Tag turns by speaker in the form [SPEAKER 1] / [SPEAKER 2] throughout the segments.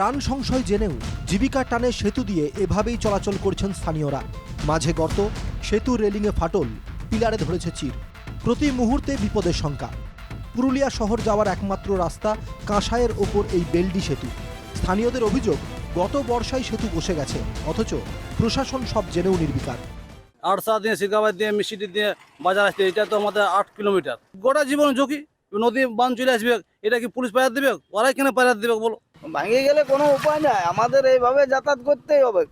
[SPEAKER 1] প্রাণ সংশয় জেনেও জীবিকার টানে সেতু দিয়ে এভাবেই চলাচল করছেন স্থানীয়রা। মাঝে গর্ত, সেতু রেলিংয়ে ফাটল, পিলারে ধরেছে চির। প্রতি মুহূর্তে বিপদের শঙ্কা। পুরুলিয়া শহর যাওয়ার একমাত্র রাস্তা কাঁসাইয়ের ওপর এই বেলডি সেতু। স্থানীয়দের অভিযোগ, গত বর্ষায় সেতু বসে গেছে, অথচ প্রশাসন সব জেনেও নির্বিকার।
[SPEAKER 2] আড়সা দিয়ে সিকাবাদ দিয়ে, মিষ্টি দিয়ে বাজার আসতে এটা তো আমাদের আট কিলোমিটার। গোটা জীবন ঝুঁকি, নদী বান চলে আসবে, এটা কি পুলিশ পাইয়ার দেবে? ওরাই কেন পাইয়ার দেবে বলো?
[SPEAKER 3] ভাঙে গেলে কোনো উপায় নাই। আমাদের এইভাবে যাতায়াত করতেই হবে।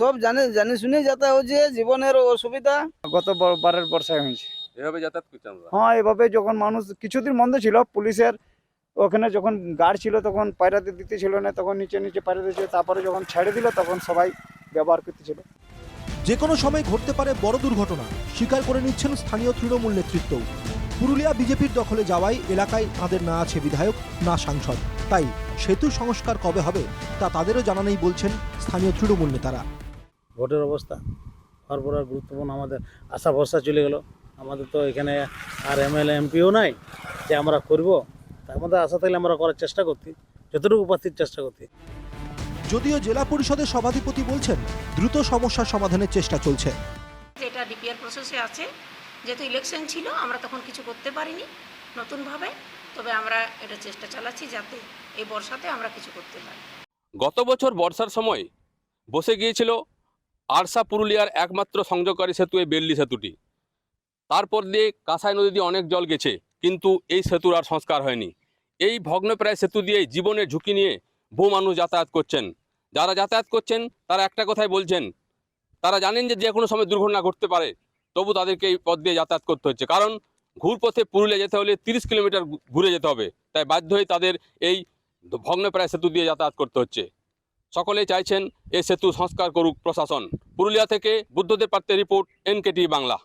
[SPEAKER 3] সব জানে জানি শুনে যাতায়াত হচ্ছে জীবনের অসুবিধা।
[SPEAKER 4] গত বারের বর্ষায় হয়েছে।
[SPEAKER 5] এভাবে যাতায়াত করছি আমরা।
[SPEAKER 4] হ্যাঁ এভাবে যখন মানুষ কিছুদিন বন্ধ ছিল পুলিশের ওখানে যখন গার্ড ছিল তখন পায়রাতে দিতে ছিল না তখন নিচে নিচে পায়রা দিয়েছিল তারপরে যখন ছেড়ে দিল তখন সবাই ব্যবহার করতেছিল।
[SPEAKER 1] যে কোনো সময় ঘটতে পারে বড় দুর্ঘটনা স্বীকার করে নিচ্ছেন স্থানীয় তৃণমূল নেতৃত্ব পুরুলিয়া বিজেপির দখলে যাওয়ায় এলাকায় তাদের না আছে বিধায়ক না সাংসদ। তাই সেতু সংস্কার কবে হবে তা তাদেরও জানা নেই বলছেন স্থানীয় তৃণমূল নেতারা।
[SPEAKER 2] ভোটের অবস্থা হওয়ার আর গুরুত্বপূর্ণ আমাদের আশা ভরসা চলে গেল। আমাদের তো এখানে আর এমএলএ এমপিও নাই যে আমরা করব তার মধ্যে আশা থাকলে আমরা করার চেষ্টা করতি যতটুকু পারছি চেষ্টা করতি
[SPEAKER 1] যদিও জেলা পরিষদের সভাধিপতি বলছেন দ্রুত সমস্যার সমাধানের চেষ্টা চলছে।
[SPEAKER 6] যেটা ডিপিআর প্রসেসে আছে যেহেতু ইলেকশন ছিল, আমরা তখন কিছু করতে পারিনি নতুনভাবে, তবে আমরা এটা চেষ্টা চালাচ্ছি যাতে এই বর্ষাতে আমরা কিছু করতে পারি।
[SPEAKER 5] গত বছর বর্ষার সময় বসে গিয়েছিল আরসা পুরুলিয়ার একমাত্র সংযোগকারী সেতু, এই বেল্লি সেতুটি। তারপর দিয়ে কাঁসাই নদী দিয়ে অনেক জল গেছে, কিন্তু এই সেতুর আর সংস্কার হয়নি। এই ভগ্নপ্রায় সেতু দিয়ে জীবনের ঝুঁকি নিয়ে বহু মানুষ যাতায়াত করছেন। যারা যাতায়াত করছেন, তারা একটা কথাই বলছেন, তারা জানেন যে যে কোনো সময় দুর্ঘটনা ঘটতে পারে। তবু তাদেরকে এই পথ দিয়ে যাতায়াত করতে হচ্ছে। কারণ ঘুরপথে পুরুলিয়া যেতে হলে তিরিশ কিলোমিটার ঘুরে যেতে হবে। তাই বাধ্য হয়ে তাদের এই ভগ্নপ্রায় সেতু দিয়ে যাতায়াত করতে হচ্ছে। সকলে চাইছেন এই সেতু সংস্কার করুক প্রশাসন। পুরুলিয়া থেকে বুদ্ধদেব পাত্রের রিপোর্ট এনকেটি বাংলা।